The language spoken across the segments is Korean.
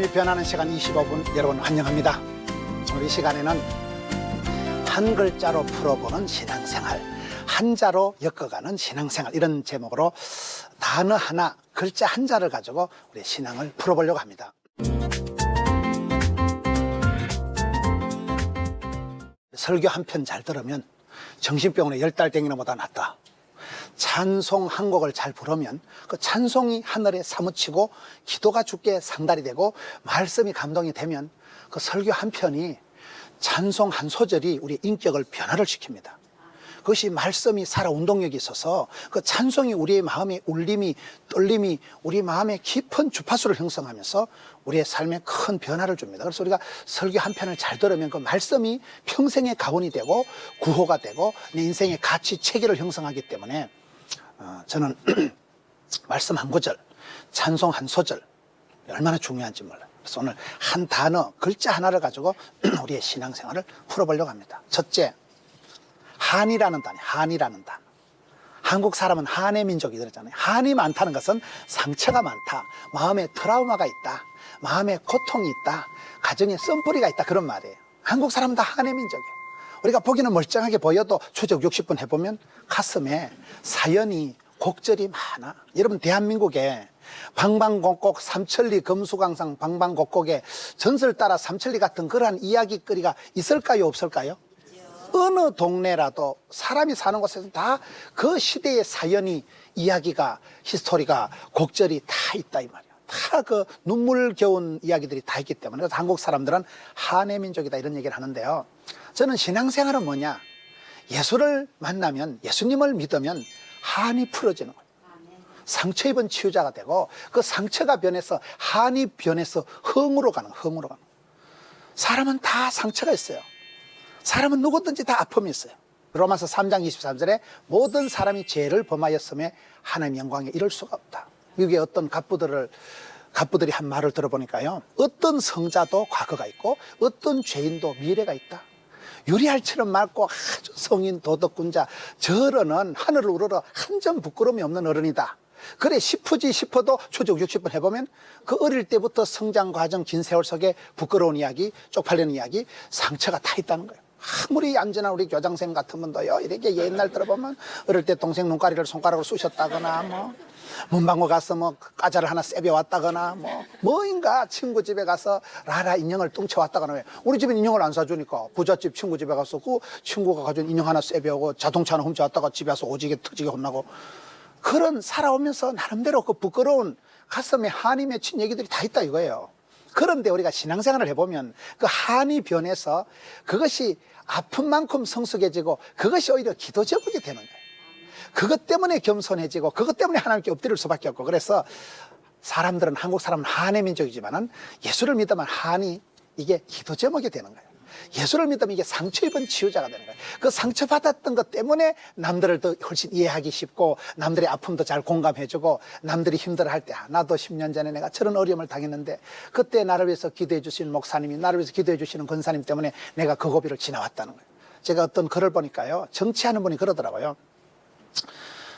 이 변하는 시간 25분 여러분 환영합니다. 우리 시간에는 한 글자로 풀어보는 신앙생활, 한자로 엮어가는 신앙생활 이런 제목으로 단어 하나, 글자 한자를 가지고 우리 신앙을 풀어보려고 합니다. 설교 한 편 잘 들으면 정신병원에 열 달 땡기는 보다 낫다. 찬송 한 곡을 잘 부르면 그 찬송이 하늘에 사무치고 기도가 주께 상달이 되고 말씀이 감동이 되면 그 설교 한 편이 찬송 한 소절이 우리 인격을 변화를 시킵니다. 그것이 말씀이 살아 운동력이 있어서 그 찬송이 우리의 마음의 울림이 떨림이 우리 마음의 깊은 주파수를 형성하면서 우리의 삶에 큰 변화를 줍니다. 그래서 우리가 설교 한 편을 잘 들으면 그 말씀이 평생의 가원이 되고 구호가 되고 내 인생의 가치 체계를 형성하기 때문에 어, 저는 말씀 한 구절, 찬송 한 소절 얼마나 중요한지 몰라요. 그래서 오늘 한 단어, 글자 하나를 가지고 우리의 신앙생활을 풀어보려고 합니다. 첫째, 한이라는 단어, 한이라는 단어. 한국 사람은 한의 민족이 그랬잖아요. 한이 많다는 것은 상처가 많다. 마음에 트라우마가 있다. 마음에 고통이 있다. 가정에 썸뿌리가 있다. 그런 말이에요. 한국 사람은 다 한의 민족이에요. 우리가 보기는 멀쩡하게 보여도 추적 60분 해보면 가슴에 사연이 곡절이 많아. 여러분 대한민국에 방방곡곡 삼천리 금수강상 방방곡곡에 전설 따라 삼천리 같은 그러한 이야기거리가 있을까요 없을까요? 어느 동네라도 사람이 사는 곳에서 다 그 시대의 사연이 이야기가 히스토리가 곡절이 다 있다 이 말이야. 다 그 눈물 겨운 이야기들이 다 있기 때문에 한국 사람들은 한의 민족이다 이런 얘기를 하는데요. 저는 신앙생활은 뭐냐? 예수를 만나면 예수님을 믿으면 한이 풀어지는 거예요. 상처 입은 치유자가 되고 그 상처가 변해서 한이 변해서 흥으로 가는 흥으로 가는. 사람은 다 상처가 있어요. 사람은 누구든지 다 아픔이 있어요. 로마서 3장 23절에 모든 사람이 죄를 범하였음에 하나님 영광에 이를 수가 없다. 미국의 어떤 갑부들을 갑부들이 한 말을 들어보니까요. 어떤 성자도 과거가 있고 어떤 죄인도 미래가 있다. 유리알처럼 맑고 아주 성인 도덕군자 저런은 하늘을 우러러 한 점 부끄러움이 없는 어른이다. 그래 싶으지 싶어도 초적 60분 해보면 그 어릴 때부터 성장 과정 긴 세월 속에 부끄러운 이야기 쪽팔리는 이야기 상처가 다 있다는 거예요. 아무리 안전한 우리 교장생 같은 분도요 이렇게 옛날 들어보면 어릴 때 동생 눈가리를 손가락으로 쑤셨다거나 뭐 문방구 가서 뭐 과자를 하나 세벼 왔다거나 뭐 뭐인가 친구 집에 가서 라라 인형을 뚱쳐 왔다거나 왜 우리 집엔 인형을 안 사주니까 부잣집 친구 집에 가서 그 친구가 가져온 인형 하나 세벼 오고 자동차 하나 훔쳐 왔다가 집에 와서 오지게 터지게 혼나고 그런 살아오면서 나름대로 그 부끄러운 가슴에 한이 맺힌 얘기들이 다 있다 이거예요. 그런데 우리가 신앙생활을 해보면 그 한이 변해서 그것이 아픈 만큼 성숙해지고 그것이 오히려 기도 제목이 되는 거예요. 그것 때문에 겸손해지고 그것 때문에 하나님께 엎드릴 수밖에 없고 그래서 사람들은 한국 사람은 한의 민족이지만은 예수를 믿으면 한이 이게 기도 제목이 되는 거예요. 예수를 믿으면 이게 상처 입은 치유자가 되는 거예요. 그 상처 받았던 것 때문에 남들을 더 훨씬 이해하기 쉽고 남들의 아픔도 잘 공감해주고 남들이 힘들어할 때 아, 나도 10년 전에 내가 저런 어려움을 당했는데 그때 나를 위해서 기도해 주신 목사님이 나를 위해서 기도해 주시는 권사님 때문에 내가 그 고비를 지나왔다는 거예요. 제가 어떤 글을 보니까요. 정치하는 분이 그러더라고요.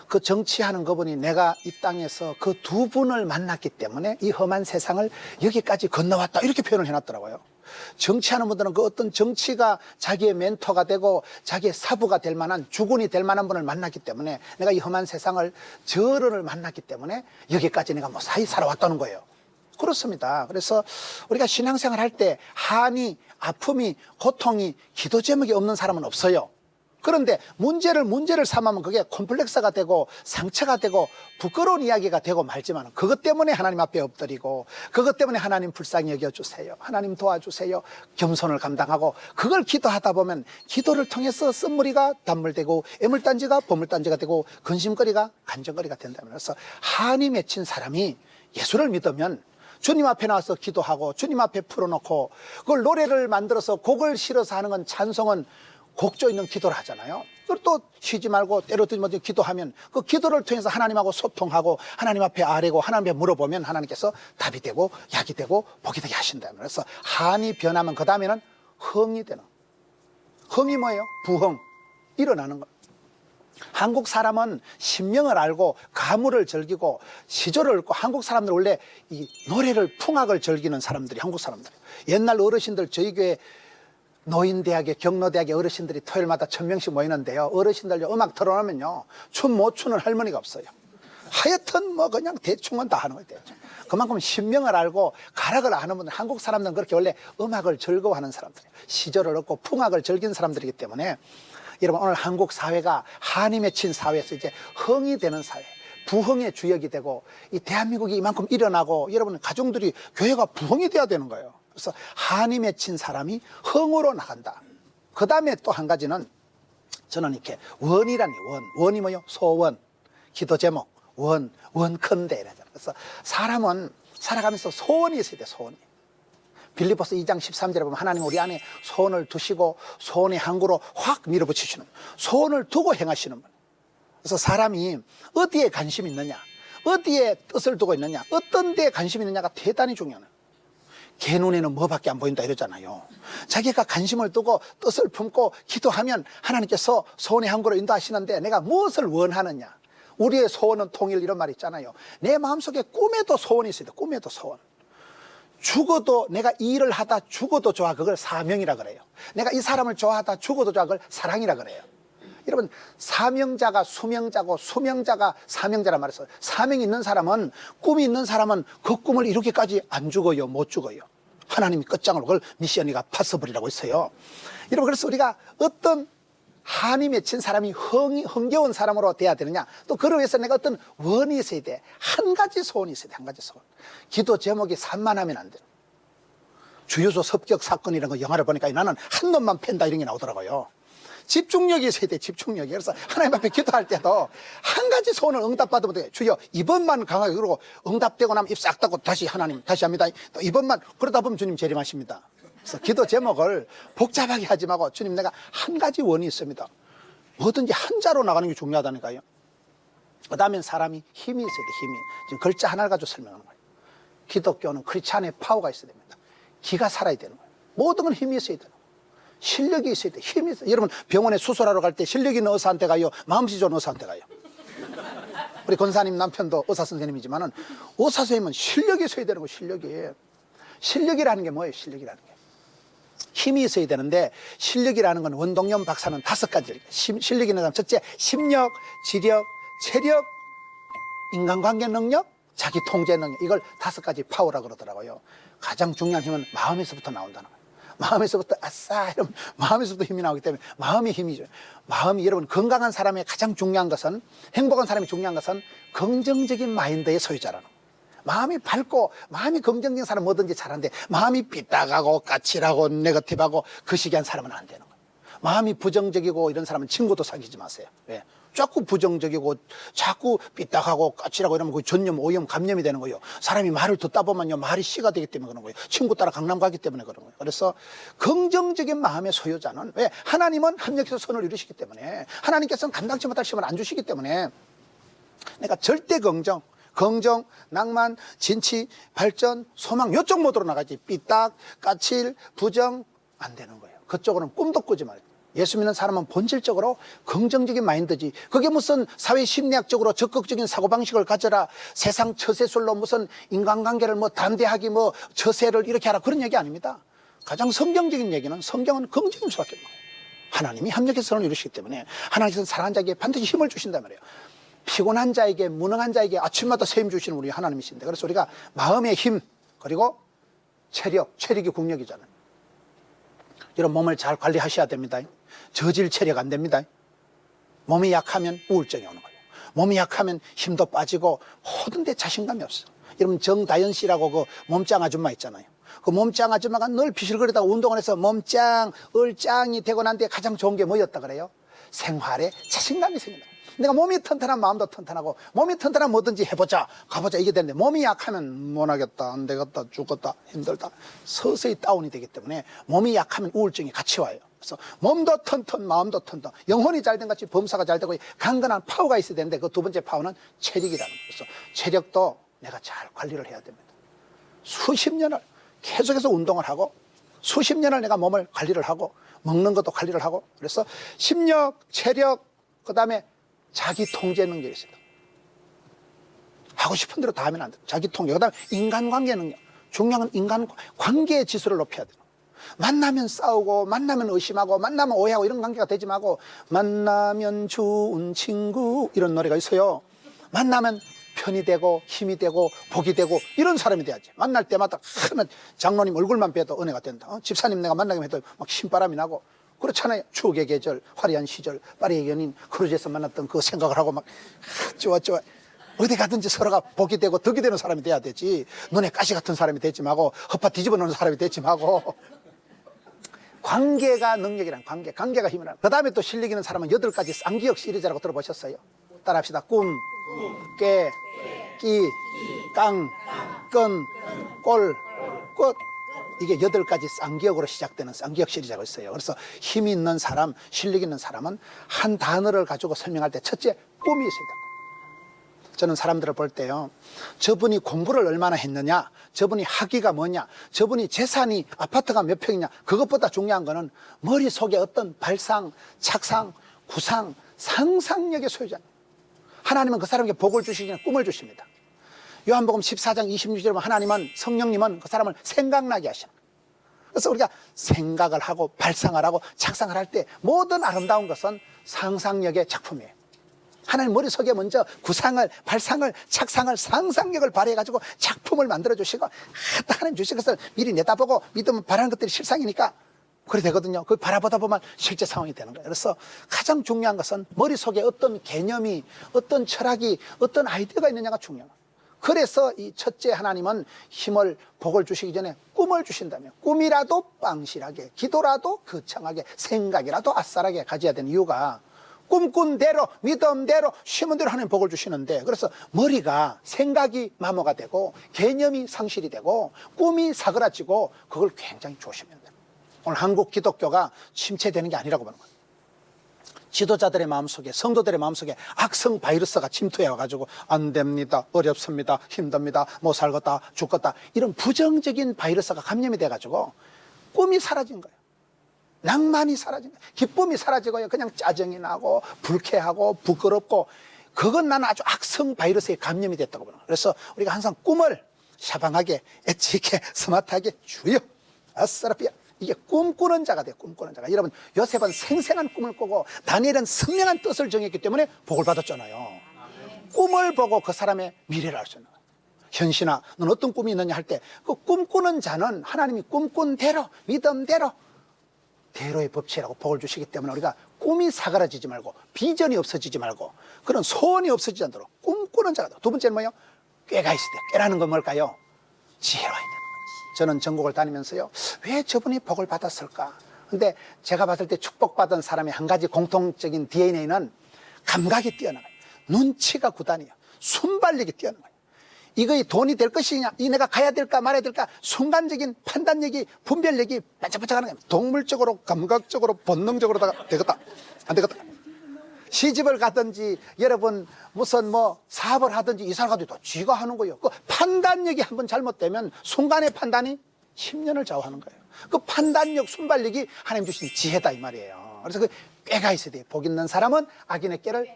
그 정치하는 그분이 내가 이 땅에서 그 두 분을 만났기 때문에 이 험한 세상을 여기까지 건너왔다 이렇게 표현을 해놨더라고요. 정치하는 분들은 그 어떤 정치가 자기의 멘토가 되고 자기의 사부가 될 만한 주군이 될 만한 분을 만났기 때문에 내가 이 험한 세상을 저런을 만났기 때문에 여기까지 내가 무사히 살아왔다는 거예요. 그렇습니다. 그래서 우리가 신앙생활 할 때 한이, 아픔이, 고통이, 기도 제목이 없는 사람은 없어요. 그런데 문제를 문제를 삼으면 그게 콤플렉스가 되고 상처가 되고 부끄러운 이야기가 되고 말지만 그것 때문에 하나님 앞에 엎드리고 그것 때문에 하나님 불쌍히 여겨주세요. 하나님 도와주세요. 겸손을 감당하고 그걸 기도하다 보면 기도를 통해서 쓴무리가 단물되고 애물단지가 보물단지가 되고 근심거리가 간정거리가 된다면 그래서 한이 맺힌 사람이 예수를 믿으면 주님 앞에 나와서 기도하고 주님 앞에 풀어놓고 그걸 노래를 만들어서 곡을 실어서 하는 건 찬송은 곡조 있는 기도를 하잖아요. 그걸 또 쉬지 말고 때로들지 못해 기도하면 그 기도를 통해서 하나님하고 소통하고 하나님 앞에 아뢰고 하나님 앞에 물어보면 하나님께서 답이 되고 약이 되고 복이 되게 하신다. 그래서 한이 변하면 그 다음에는 흥이 되는. 흥이 뭐예요? 부흥. 일어나는 거. 한국 사람은 신명을 알고 가물을 즐기고 시조를 읽고 한국 사람들 원래 이 노래를 풍악을 즐기는 사람들이 한국 사람들. 옛날 어르신들 저희 교회 노인대학에 경로대학에 어르신들이 토요일마다 천 명씩 모이는데요. 어르신들 음악 틀어놓으면요 춤 못 추는 할머니가 없어요. 하여튼 뭐 그냥 대충은 다 하는 거예요. 그만큼 신명을 알고 가락을 아는 분들 한국 사람들은 그렇게 원래 음악을 즐거워하는 사람들이에요. 시조를 얻고 풍악을 즐기는 사람들이기 때문에 여러분 오늘 한국 사회가 한이 맺힌 사회에서 이제 흥이 되는 사회 부흥의 주역이 되고 이 대한민국이 이만큼 일어나고 여러분 가정들이 교회가 부흥이 돼야 되는 거예요. 그래서 한이 맺힌 사람이 흥으로 나간다. 그 다음에 또 한 가지는 저는 이렇게 원이라니 원 원이 뭐요 소원 기도 제목 원 원컨대 이러잖아요. 그래서 사람은 살아가면서 소원이 있어야 돼 소원이. 빌리포스 2장 13절에 보면 하나님 우리 안에 소원을 두시고 소원의 항구로 확 밀어붙이시는 소원을 두고 행하시는 분. 그래서 사람이 어디에 관심이 있느냐, 어디에 뜻을 두고 있느냐, 어떤 데에 관심이 있느냐가 대단히 중요해요. 개 눈에는 뭐밖에 안 보인다 이러잖아요. 자기가 관심을 두고 뜻을 품고 기도하면 하나님께서 소원의 항구로 인도하시는데 내가 무엇을 원하느냐. 우리의 소원은 통일 이런 말 있잖아요. 내 마음속에 꿈에도 소원이 있어야 돼. 꿈에도 소원. 죽어도 내가 이 일을 하다 죽어도 좋아 그걸 사명이라 그래요. 내가 이 사람을 좋아하다 죽어도 좋아 그걸 사랑이라 그래요. 여러분 사명자가 수명자고 수명자가 사명자란 말이었어요. 사명이 있는 사람은 꿈이 있는 사람은 그 꿈을 이루기까지 안 죽어요, 못 죽어요. 하나님이 끝장으로 그걸 미션이가 파서블이라고 했어요. 여러분 그래서 우리가 어떤 한이 맺힌 사람이 흥이, 흥겨운 사람으로 돼야 되느냐? 또 그러기 위해서 내가 어떤 원이 있어야 돼한 가지 소원이 있어야 돼한 가지 소원. 기도 제목이 산만하면 안 돼요 주유소 습격 사건 이런 거 영화를 보니까 나는 한 놈만 팬다 이런 게 나오더라고요 집중력이 돼 집중력이 그래서 하나님 앞에 기도할 때도 한 가지 소원을 응답받으면 돼 주여 이번만 강하게 그러고 응답되고 나면 입 싹 닫고 다시 하나님 다시 합니다 또 이번만 그러다 보면 주님 재림하십니다 그래서 기도 제목을 복잡하게 하지 말고 주님 내가 한 가지 원이 있습니다. 뭐든지 한자로 나가는 게 중요하다니까요. 그 다음엔 사람이 힘이 있어야 돼, 힘이. 지금 글자 하나를 가지고 설명하는 거예요. 기독교는 크리스찬의 파워가 있어야 됩니다. 기가 살아야 되는 거예요. 모든 건 힘이 있어야 되는 거예요. 실력이 있어야 돼, 힘이 있어야 돼. 여러분 병원에 수술하러 갈 때 실력 있는 의사한테 가요? 마음씨 좋은 의사한테 가요? 우리 권사님 남편도 의사 선생님이지만은 의사 선생님은 실력이 있어야 되는 거예요, 실력이. 실력이라는 게 뭐예요, 실력이라는 게. 힘이 있어야 되는데 실력이라는 건 원동연 박사는 다섯 가지 실력 있는 사람 첫째 심력, 지력, 체력, 인간관계 능력, 자기 통제 능력 이걸 다섯 가지 파워라 그러더라고요. 가장 중요한 힘은 마음에서부터 나온다는 거예요. 마음에서부터 아싸 이러면 마음에서부터 힘이 나오기 때문에 마음이 힘이죠. 마음이 여러분 건강한 사람의 가장 중요한 것은 행복한 사람이 중요한 것은 긍정적인 마인드의 소유자라는. 마음이 밝고 마음이 긍정적인 사람 뭐든지 잘하는데 마음이 삐딱하고 까칠하고 네거티브하고 그 시기한 사람은 안 되는 거예요. 마음이 부정적이고 이런 사람은 친구도 사귀지 마세요. 왜? 자꾸 부정적이고 자꾸 삐딱하고 까칠하고 이러면 그 전염, 오염, 감염이 되는 거예요. 사람이 말을 듣다 보면요 말이 씨가 되기 때문에 그런 거예요. 친구 따라 강남 가기 때문에 그런 거예요. 그래서 긍정적인 마음의 소유자는 왜? 하나님은 합력해서 선을 이루시기 때문에 하나님께서는 감당치 못할 시험을 안 주시기 때문에 내가 절대 긍정, 긍정, 낭만, 진치, 발전, 소망 요쪽 모드로 나가지 삐딱, 까칠, 부정 안 되는 거예요. 그쪽으로는 꿈도 꾸지 말고. 예수 믿는 사람은 본질적으로 긍정적인 마인드지. 그게 무슨 사회 심리학적으로 적극적인 사고방식을 가져라. 세상 처세술로 무슨 인간관계를 뭐 담대하게 뭐 처세를 이렇게 하라. 그런 얘기 아닙니다. 가장 성경적인 얘기는 성경은 긍정일 수밖에 거예요. 하나님이 합력해서 선을 이루시기 때문에 하나님께서는 사랑하는 자에게 반드시 힘을 주신단 말이에요. 피곤한 자에게 무능한 자에게 아침마다 세임 주시는 우리 하나님이신데 그래서 우리가 마음의 힘 그리고 체력 체력이 국력이잖아요 여러분 몸을 잘 관리하셔야 됩니다 저질 체력 안 됩니다. 몸이 약하면 우울증이 오는 거예요. 몸이 약하면 힘도 빠지고 모든 데 자신감이 없어. 여러분 정다연 씨라고 그 몸짱 아줌마 있잖아요. 그 몸짱 아줌마가 늘 비실거리다가 운동을 해서 몸짱, 얼짱이 되고 난 뒤에 가장 좋은 게 뭐였다 그래요? 생활에 자신감이 생긴다. 내가 몸이 튼튼한 마음도 튼튼하고 몸이 튼튼한 뭐든지 해보자 가보자 이게 되는데 몸이 약하면 못하겠다 안 되겠다 죽었다 힘들다 서서히 다운이 되기 때문에 몸이 약하면 우울증이 같이 와요 그래서 몸도 튼튼 마음도 튼튼 영혼이 잘 된 같이 범사가 잘 되고 강건한 파워가 있어야 되는데 그 두 번째 파워는 체력이라는 거죠 체력도 내가 잘 관리를 해야 됩니다 수십 년을 계속해서 운동을 하고 수십 년을 내가 몸을 관리를 하고 먹는 것도 관리를 하고 그래서 심력 체력 그 다음에 자기 통제 능력이 있어요. 하고 싶은 대로 다 하면 안 돼. 자기 통제. 그 다음에 인간관계 능력. 중요한 건 인간 관계의 지수를 높여야 돼요. 만나면 싸우고, 만나면 의심하고, 만나면 오해하고 이런 관계가 되지 말고, 만나면 좋은 친구 이런 노래가 있어요. 만나면 편이 되고, 힘이 되고, 복이 되고, 이런 사람이 돼야지. 만날 때마다 큰 장로님 얼굴만 뵈도 은혜가 된다. 어? 집사님 내가 만나기만 해도 막 신바람이 나고, 그렇잖아요. 추억의 계절, 화려한 시절, 파리의 연인, 크루즈에서 만났던 그 생각을 하고 막, 아, 좋아. 어디 가든지 서로가 복이 되고 덕이 되는 사람이 돼야 되지. 눈에 가시 같은 사람이 되지 말고, 헛파 뒤집어 놓는 사람이 되지 말고. 관계가 능력이란 관계, 관계가 힘이란. 그 다음에 또 실력 있는 사람은 여덟 가지 쌍기역 시리즈라고 들어보셨어요? 따라합시다. 꿈, 깨, 끼, 깡, 끈, 꼴, 꽃. 이게 여덟 가지 쌍기역으로 시작되는 쌍기역 시리즈가 있어요. 그래서 힘 있는 사람, 실력 있는 사람은 한 단어를 가지고 설명할 때 첫째, 꿈이 있어야 됩니다. 저는 사람들을 볼 때요. 저분이 공부를 얼마나 했느냐, 저분이 학위가 뭐냐, 저분이 재산이 아파트가 몇 평이냐, 그것보다 중요한 거는 머릿속에 어떤 발상, 착상, 구상, 상상력의 소유자입니다. 하나님은 그 사람에게 복을 주시기는 꿈을 주십니다. 요한복음 14장 26절에 보면 하나님은 성령님은 그 사람을 생각나게 하시는. 그래서 우리가 생각을 하고 발상을 하고 착상을 할 때 모든 아름다운 것은 상상력의 작품이에요. 하나님 머릿속에 먼저 구상을, 발상을, 착상을, 상상력을 발휘해가지고 작품을 만들어주시고, 하나님 주신 것을 미리 내다보고 믿으면 바라는 것들이 실상이니까 그래 되거든요. 그 바라보다 보면 실제 상황이 되는 거예요. 그래서 가장 중요한 것은 머릿속에 어떤 개념이, 어떤 철학이, 어떤 아이디어가 있느냐가 거예요. 그래서 이 첫째 하나님은 힘을, 복을 주시기 전에 꿈을 주신다면 꿈이라도 빵실하게, 기도라도 거창하게, 생각이라도 아싸라게 가져야 되는 이유가 꿈꾼 대로 믿음 대로 심은 대로 하나님 복을 주시는데 그래서 머리가 생각이 마모가 되고 개념이 상실이 되고 꿈이 사그라지고 그걸 굉장히 조심해야 돼요. 오늘 한국 기독교가 침체되는 게 아니라고 보는 거예요. 지도자들의 마음속에 성도들의 마음속에 악성 바이러스가 침투해 와가지고 안 됩니다 어렵습니다 힘듭니다 못 살겠다 죽겠다 이런 부정적인 바이러스가 감염이 돼가지고 꿈이 사라진 거예요 낭만이 거예요 기쁨이 사라지고요 그냥 짜증이 나고 불쾌하고 부끄럽고 그건 나는 아주 악성 바이러스에 감염이 됐다고 보는 거예요 그래서 우리가 항상 꿈을 샤방하게 엣지 있게 스마트하게 주여 아싸라비야 이게 꿈꾸는 자가 돼요. 꿈꾸는 자가. 여러분 요셉은 생생한 꿈을 꾸고 다니엘은 선명한 뜻을 정했기 때문에 복을 받았잖아요. 꿈을 보고 그 사람의 미래를 알 수 있는 거예요. 현신아, 넌 어떤 꿈이 있느냐 할 때 그 꿈꾸는 자는 하나님이 꿈꾼 대로 믿음대로 대로의 법칙이라고 복을 주시기 때문에 우리가 꿈이 사그라지지 말고 비전이 없어지지 말고 그런 소원이 없어지지 않도록 꿈꾸는 자가 돼. 두 번째는 뭐예요? 꾀가 있어야 돼. 꾀라는 건 뭘까요? 지혜로워야 돼. 저는 전국을 다니면서요. 왜 저분이 복을 받았을까? 근데 제가 봤을 때 축복받은 사람의 한 가지 공통적인 DNA는 감각이 뛰어나요. 눈치가 구단이에요. 순발력이 뛰어난 거예요. 이거 돈이 될 것이냐, 이 내가 가야 될까 말아야 될까, 순간적인 판단력이, 분별력이 반짝반짝 하는 거예요. 동물적으로, 감각적으로, 본능적으로다가 되겠다. 안 되겠다. 시집을 가든지 여러분 무슨 뭐 사업을 하든지 이사를 가도 쥐가 하는 거예요. 그 판단력이 한번 잘못되면 순간의 판단이 10년을 좌우하는 거예요. 그 판단력, 순발력이 하나님 주신 지혜다 이 말이에요. 그래서 그 꾀가 있어야 돼요. 복 있는 사람은 악인의 꾀를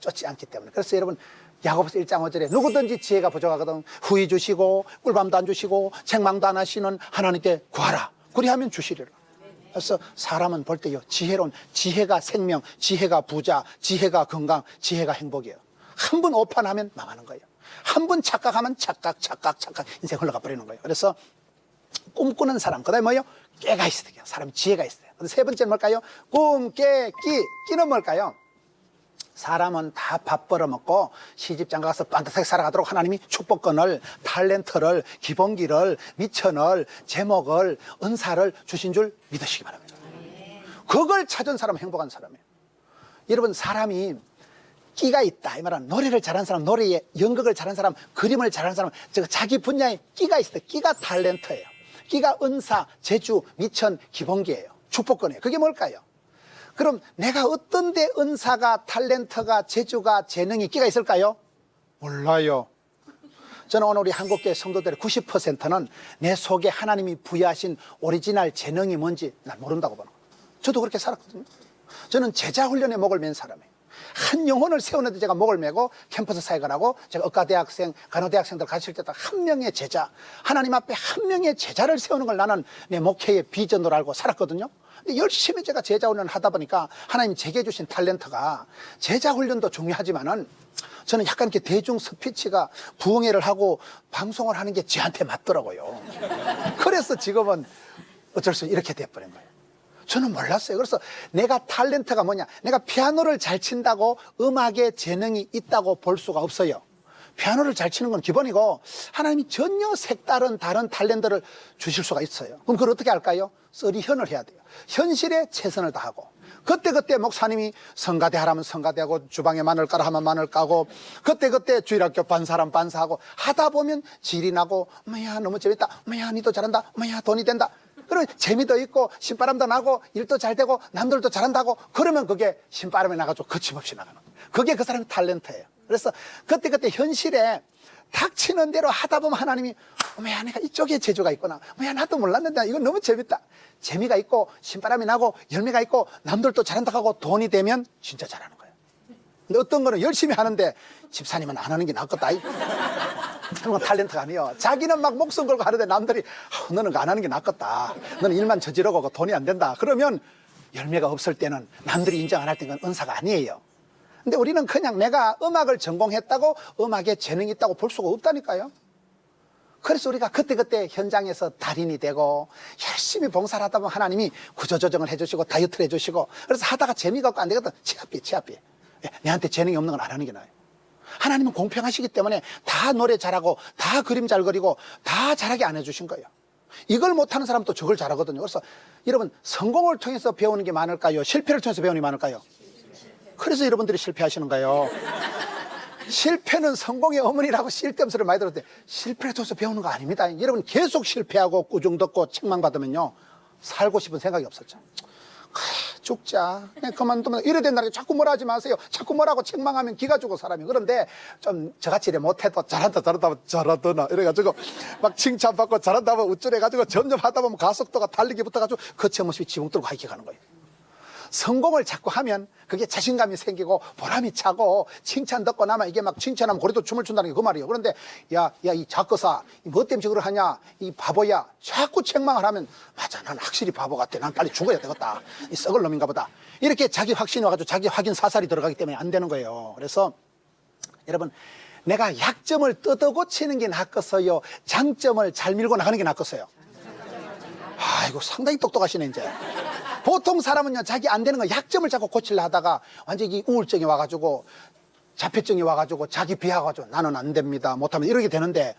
쫓지 않기 때문에. 그래서 여러분 야고보서 1장 5절에 누구든지 지혜가 부족하거든 후히 주시고 꿀밤도 안 주시고 책망도 안 하시는 하나님께 구하라. 그리하면 주시리라. 그래서 사람은 볼 때요 지혜로운 지혜가 생명, 지혜가 부자, 지혜가 건강, 지혜가 행복이에요. 한 번 오판하면 망하는 거예요. 한 번 착각하면 착각, 착각, 착각 인생 흘러가 버리는 거예요. 그래서 꿈꾸는 사람, 그다음에 뭐요? 깨가 있어야 돼요. 사람 지혜가 있어요. 세 번째는 뭘까요? 꿈, 깨, 끼. 끼는 뭘까요? 사람은 다 밥 벌어먹고 시집장가 가서 반듯하게 살아가도록 하나님이 축복권을 탤런트를 기본기를 미천을 제목을 은사를 주신 줄 믿으시기 바랍니다. 그걸 찾은 사람은 행복한 사람이에요. 여러분 사람이 끼가 있다. 이 말은 노래를 잘하는 사람 노래에 연극을 잘하는 사람 그림을 잘하는 사람 저 자기 분야에 끼가 있어요 끼가 탤런트예요. 끼가 은사 재주 미천 기본기예요. 축복권이에요. 그게 뭘까요 그럼 내가 어떤 데 은사가 탤런트가 재주가 재능이 끼가 있을까요? 몰라요. 저는 오늘 우리 한국교회 성도들의 90%는 내 속에 하나님이 부여하신 오리지널 재능이 뭔지 난 모른다고 보는 거예요. 저도 그렇게 살았거든요. 저는 제자 훈련에 목을 맨 사람이에요. 한 영혼을 세우는데 제가 목을 메고 캠퍼스 사역을 하고 제가 의과대학생, 간호대학생들 가실 때도 한 명의 제자, 하나님 앞에 한 명의 제자를 세우는 걸 나는 내 목회의 비전으로 알고 살았거든요. 근데 열심히 제가 제자 훈련을 하다 보니까 하나님 제게 주신 탤런트가 제자 훈련도 중요하지만은 저는 약간 이렇게 대중 스피치가 부흥회를 하고 방송을 하는 게 저한테 맞더라고요. 그래서 지금은 어쩔 수 이렇게 돼버린 거예요. 저는 몰랐어요. 그래서 내가 탤런트가 뭐냐? 내가 피아노를 잘 친다고 음악에 재능이 있다고 볼 수가 없어요. 피아노를 잘 치는 건 기본이고 하나님이 전혀 색다른 다른 탤런트를 주실 수가 있어요. 그럼 그걸 어떻게 할까요? 써리현을 해야 돼요. 현실에 최선을 다하고 그때그때 목사님이 성가대 하라면 성가대하고 주방에 마늘 까라 하면 마늘 까고 그때그때 주일학교 반 사람 반사하고 하다 보면 질이 나고 뭐야 너무 재밌다 뭐야 니도 잘한다 뭐야 돈이 된다 그러면 재미도 있고 신바람도 나고 일도 잘 되고 남들도 잘한다고 그러면 그게 신바람이 나가지고 거침없이 나가는 거예요. 그게 그 사람의 탤런트예요. 그래서 그때그때 현실에 닥치는 대로 하다 보면 하나님이 어머야 내가 이쪽에 재주가 있구나 어머야 나도 몰랐는데 이건 너무 재밌다 재미가 있고 신바람이 나고 열매가 있고 남들도 잘한다 하고 돈이 되면 진짜 잘하는 거예요 근데 어떤 거는 열심히 하는데 집사님은 안 하는 게 이. 그런 건 탤런트가 아니에요 자기는 막 목숨 걸고 하는데 남들이 아, 너는 안 하는 게 낫겠다 너는 일만 저지르고 그 돈이 안 된다 그러면 열매가 없을 때는 남들이 인정 안 할 때는 은사가 아니에요 근데 우리는 그냥 내가 음악을 전공했다고 음악에 재능이 있다고 볼 수가 없다니까요. 그래서 우리가 그때그때 현장에서 달인이 되고 열심히 봉사를 하다 보면 하나님이 구조조정을 해주시고 다이어트를 해주시고 그래서 하다가 재미가 없고 안 되거든. 치아비, 치아비. 예, 내한테 재능이 없는 건 안 하는 게 나아요. 하나님은 공평하시기 때문에 다 노래 잘하고 다 그림 잘 그리고 다 잘하게 안 해주신 거예요. 이걸 못하는 사람도 저걸 잘하거든요. 그래서 여러분 성공을 통해서 배우는 게 많을까요? 실패를 통해서 배우는 게 많을까요? 그래서 여러분들이 실패하시는 거예요. 실패는 성공의 어머니라고 쓸데없는 소리를 많이 들었는데 실패를 통해서 배우는 거 아닙니다. 여러분 계속 실패하고 꾸중 듣고 책망 받으면요. 살고 싶은 생각이 없었죠. 죽자. 그냥 그만두면 이래 된다니까 자꾸 뭐라 하지 마세요. 자꾸 뭐라고 책망하면 기가 죽어 사람이. 그런데 좀 저같이 이래 못해도 잘한다 잘한다 잘하더나 이래가지고 막 칭찬받고 잘한다 하면 우쭐해가지고 점점 하다 보면 가속도가 달리기 붙어가지고 거침없이 지붕 뚫고 하이게 가는 거예요. 성공을 자꾸 하면 그게 자신감이 생기고 보람이 차고 칭찬 듣고 나면 이게 막 칭찬하면 고래도 춤을 춘다는 게 그 말이에요. 그런데 야, 야, 이 작거사, 뭐 때문에 저걸 하냐? 이 바보야. 자꾸 책망을 하면 맞아. 난 확실히 바보 같아. 난 빨리 죽어야 되겠다. 이 썩을 놈인가 보다. 이렇게 자기 확신이 와가지고 자기 확인 사살이 들어가기 때문에 안 되는 거예요. 그래서 여러분, 내가 약점을 뜯어 고치는 게 낫겠어요. 장점을 잘 밀고 나가는 게 낫겠어요. 아이고 상당히 똑똑하시네 이제. 보통 사람은요 자기 안 되는 거 약점을 자꾸 고치려 하다가 완전히 우울증이 와가지고 자폐증이 와가지고 자기 비하가지고 나는 안 됩니다 못하면 이렇게 되는데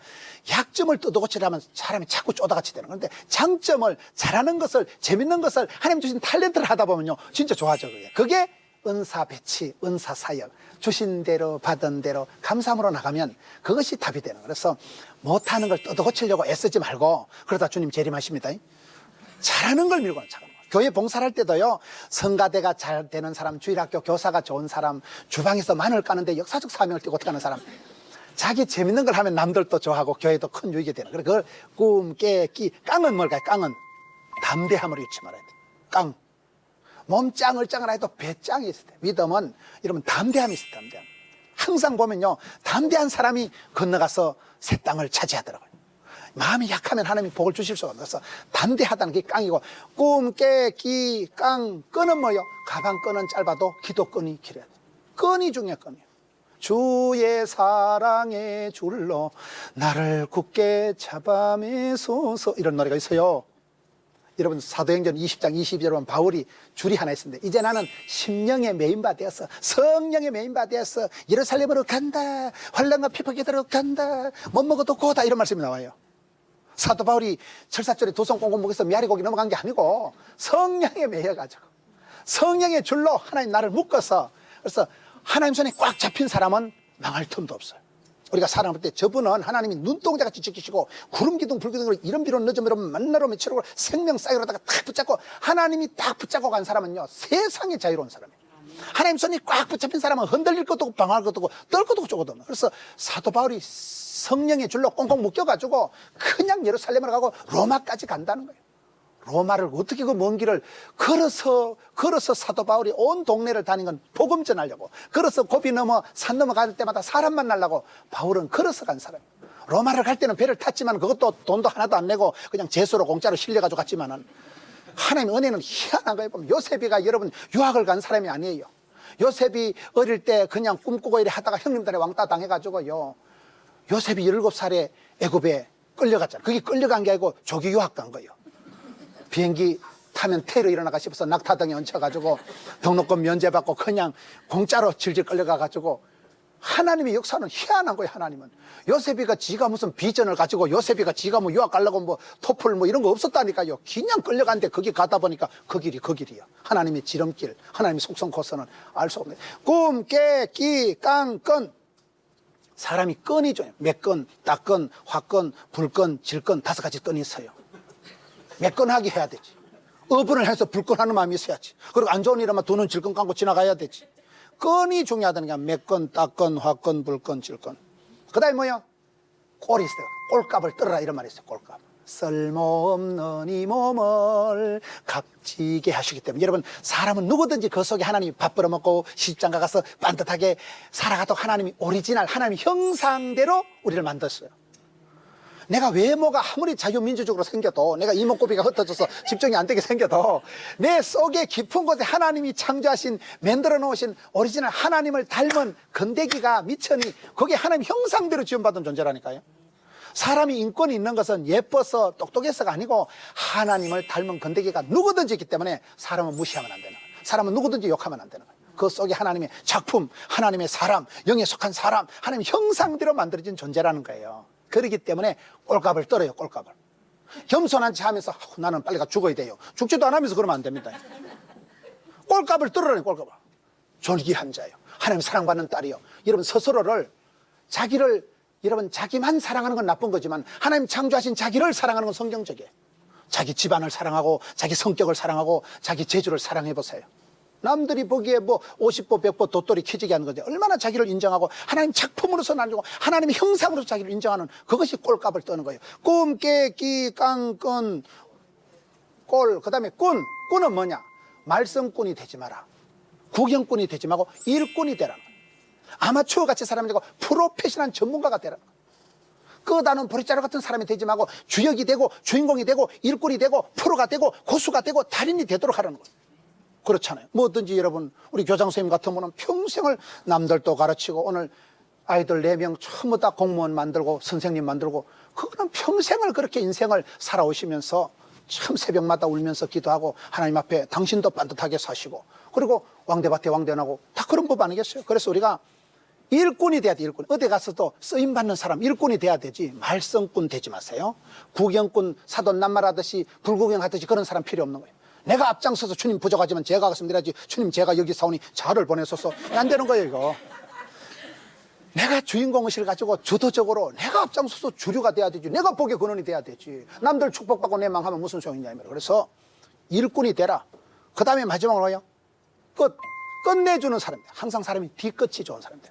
약점을 뜯어 고치려면 사람이 자꾸 쪼다같이 되는 건데 장점을 잘하는 것을 재밌는 것을 하나님 주신 탤런트를 하다 보면요 진짜 좋아져 그게. 그게 은사 배치 은사 사역. 주신 대로 받은 대로 감사함으로 나가면 그것이 답이 되는 그래서 못하는 걸 뜯어 고치려고 애쓰지 말고 그러다 주님 재림하십니다. 잘하는 걸 밀고 나가는. 교회 봉사를 할 때도요, 성가대가 잘 되는 사람, 주일학교 교사가 좋은 사람, 주방에서 마늘 까는데 역사적 사명을 띠고 어떻게 하는 사람, 자기 재밌는 걸 하면 남들도 좋아하고 교회도 큰 유익이 되는. 그래, 그걸 꿈, 깨, 끼, 깡은 뭘까요? 깡은 담대함으로 잃지 말아야 돼. 깡. 몸 짱을 짱을 해도 배짱이 있을 때. 믿음은 이러면 담대함이 있어, 담대함. 항상 보면요, 담대한 사람이 건너가서 새 땅을 차지하더라고요. 마음이 약하면 하나님이 복을 주실 수가 없어서 담대하다는 게 깡이고 꿈, 깨, 끼, 깡, 끈은 뭐요? 가방 끈은 짧아도 기도 끈이 길어야 돼. 끈이 중요해, 끈이요. 주의 사랑의 줄로 나를 굳게 잡아매소서 이런 노래가 있어요. 여러분 사도행전 20장 22절 보면 바울이 줄이 하나 있습니다. 이제 나는 심령의 메인바 되었어. 성령의 메인바 되었어. 예루살렘으로 간다. 환란과 피폭에 들어 간다. 못 먹어도 고다 이런 말씀이 나와요. 사도 바울이 철사절에 도성 꽁꽁 목에서 미아리 고기 넘어간 게 아니고 성령에 매여가지고 성령의 줄로 하나님 나를 묶어서 그래서 하나님 손에 꽉 잡힌 사람은 망할 틈도 없어요. 우리가 사랑할 때 저분은 하나님이 눈동자같이 지키시고 구름 기둥 불 기둥으로 이런 비로 이런 만나로 며칠로 생명 사이로다가 탁 붙잡고 하나님이 딱 붙잡고 간 사람은요 세상에 자유로운 사람이에요. 하나님 손이 꽉 붙잡힌 사람은 흔들릴 것도 없고 방황할 것도 없고 떨 것도 없고 쪼거든요. 그래서 사도 바울이 성령의 줄로 꽁꽁 묶여가지고 그냥 예루살렘으로 가고 로마까지 간다는 거예요. 로마를 어떻게 그 먼 길을 걸어서 걸어서 사도 바울이 온 동네를 다닌 건 복음 전하려고 걸어서 고비 넘어 산 넘어 갈 때마다 사람 만나려고 바울은 걸어서 간 사람. 로마를 갈 때는 배를 탔지만 그것도 돈도 하나도 안 내고 그냥 재수로 공짜로 실려가지고 갔지만은 하나님 은혜는 희한한 거예요. 요셉이가 여러분 유학을 간 사람이 아니에요. 요셉이 어릴 때 그냥 꿈꾸고 이래 하다가 형님들의 왕따 당해가지고요. 요셉이 17살에 애굽에 끌려갔잖아요. 그게 끌려간 게 아니고 조기 유학 간 거예요. 비행기 타면 테러 일어나가 싶어서 낙타등에 얹혀가지고 등록금 면제받고 그냥 공짜로 질질 끌려가가지고 하나님의 역사는 희한한 거예요, 하나님은. 요셉이가 지가 무슨 비전을 가지고 요셉이가 지가 뭐 유학 가려고 뭐 토플 뭐 이런 거 없었다니까요. 그냥 끌려간데 거기 가다 보니까 그 길이 그 길이야. 하나님의 지름길, 하나님의 속성 코스는 알 수 없네. 꿈, 깨, 끼, 깡, 끈. 사람이 끈이 죠 매끈, 따끈, 화끈, 불끈, 질끈 다섯 가지 끈이 있어요. 매끈하게 해야 되지. 어분을 해서 불끈하는 마음이 있어야지. 그리고 안 좋은 일하면 두눈 질끈 감고 지나가야 되지. 끈이 중요하다는 게 매끈, 따끈, 화끈, 불끈, 질끈. 그 다음에 뭐야? 꼴이 있어요. 꼴값을 떨어라 이런 말이 있어요. 꼴값. 쓸모없는 이 몸을 값지게 하시기 때문에 여러분 사람은 누구든지 그 속에 하나님이 밥 벌어먹고 시집장가 가서 반듯하게 살아가도록 하나님이 오리지널 하나님의 형상대로 우리를 만들었어요. 내가 외모가 아무리 자유민주적으로 생겨도 내가 이목구비가 흩어져서 집중이 안 되게 생겨도 내 속에 깊은 곳에 하나님이 창조하신 만들어 놓으신 오리지널 하나님을 닮은 건데기가 미천이 거기에 하나님 형상대로 지원받은 존재라니까요. 사람이 인권이 있는 것은 예뻐서 똑똑해서가 아니고 하나님을 닮은 건데기가 누구든지 있기 때문에 사람은 무시하면 안 되는 거예요. 사람은 누구든지 욕하면 안 되는 거예요. 그 속에 하나님의 작품, 하나님의 사람, 영에 속한 사람, 하나님 형상대로 만들어진 존재라는 거예요. 그렇기 때문에 꼴값을 떨어요, 꼴값을. 겸손한 체 하면서 나는 빨리 가 죽어야 돼요. 죽지도 않으면서 그러면 안 됩니다. 꼴값을 떨어라니 꼴값을. 존귀한 자요. 하나님 사랑받는 딸이요. 여러분 스스로를 자기를 여러분 자기만 사랑하는 건 나쁜 거지만 하나님 창조하신 자기를 사랑하는 건 성경적이에요. 자기 집안을 사랑하고 자기 성격을 사랑하고 자기 재주를 사랑해 보세요. 남들이 보기에 뭐 50보, 100보 도토리 키지게 하는 거지. 얼마나 자기를 인정하고 하나님 작품으로서 나누고 하나님의 형상으로서 자기를 인정하는 그것이 꼴값을 떠는 거예요. 꿈, 깨, 끼, 깡, 끈, 꼴, 그 다음에 꾼. 꾼은 뭐냐? 말썽꾼이 되지 마라. 구경꾼이 되지 말고 일꾼이 거예요. 아마추어 같이 사람이 되고 프로페셔널 전문가가 거예요. 끄다는 보리자루 같은 사람이 되지 말고 주역이 되고 주인공이 되고 일꾼이 되고 프로가 되고 고수가 되고 달인이 되도록 하라는 거예요. 그렇잖아요. 뭐든지 여러분 우리 교장 선생님 같은 분은 평생을 남들도 가르치고 오늘 아이들 네 명 전부 다 공무원 만들고 선생님 만들고 그거는 평생을 그렇게 인생을 살아오시면서 참 새벽마다 울면서 기도하고 하나님 앞에 당신도 반듯하게 사시고 그리고 왕대밭에 왕대나고 다 그런 법 아니겠어요? 그래서 우리가 일꾼이 돼야 돼, 일꾼. 어디 가서도 쓰임 받는 사람, 일꾼이 돼야 되지. 말썽꾼 되지 마세요. 구경꾼, 사돈 남말하듯이, 불구경하듯이 그런 사람 필요 없는 거예요. 내가 앞장서서 주님 부족하지만 제가 이라지 주님 제가 여기 사오니 자를 보내소서. 안 되는 거예요, 이거. 내가 주인공 의식을 가지고 주도적으로 내가 앞장서서 주류가 돼야 되지. 내가 복의 근원이 돼야 되지. 남들 축복받고 내 망하면 무슨 소용이냐. 그래서 일꾼이 되라. 그 다음에 마지막으로 뭐요? 끝. 끝내주는 사람들. 항상 사람이 뒤끝이 좋은 사람들.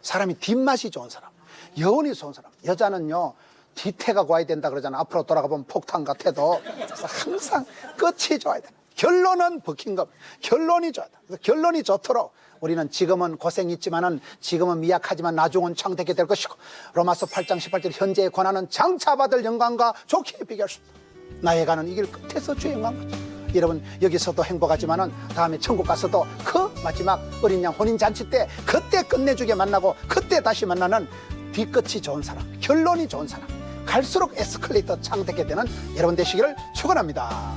사람이 뒷맛이 좋은 사람. 여운이 좋은 사람. 여자는요, 뒤태가 고와야 된다 그러잖아. 앞으로 돌아가 보면 폭탄 같아도. 그래서 항상 끝이 좋아야 돼. 결론은 버킹검. 결론이 좋아야 돼. 그래서 결론이 좋도록 우리는 지금은 고생이 있지만은 지금은 미약하지만 나중은 창대게 될 것이고 로마서 8장 18절 현재의 권한은 장차 받을 영광과 좋게 비교할 수 없다. 나의 가는 이 길 끝에서 주의 영광 받지. 여러분 여기서도 행복하지만은 다음에 천국 가서도 그 마지막 어린 양 혼인 잔치 때 그때 끝내주게 만나고 그때 다시 만나는 뒤끝이 좋은 사람, 결론이 좋은 사람, 갈수록 에스컬레이터 창대게 되는 여러분 되시기를 축원합니다.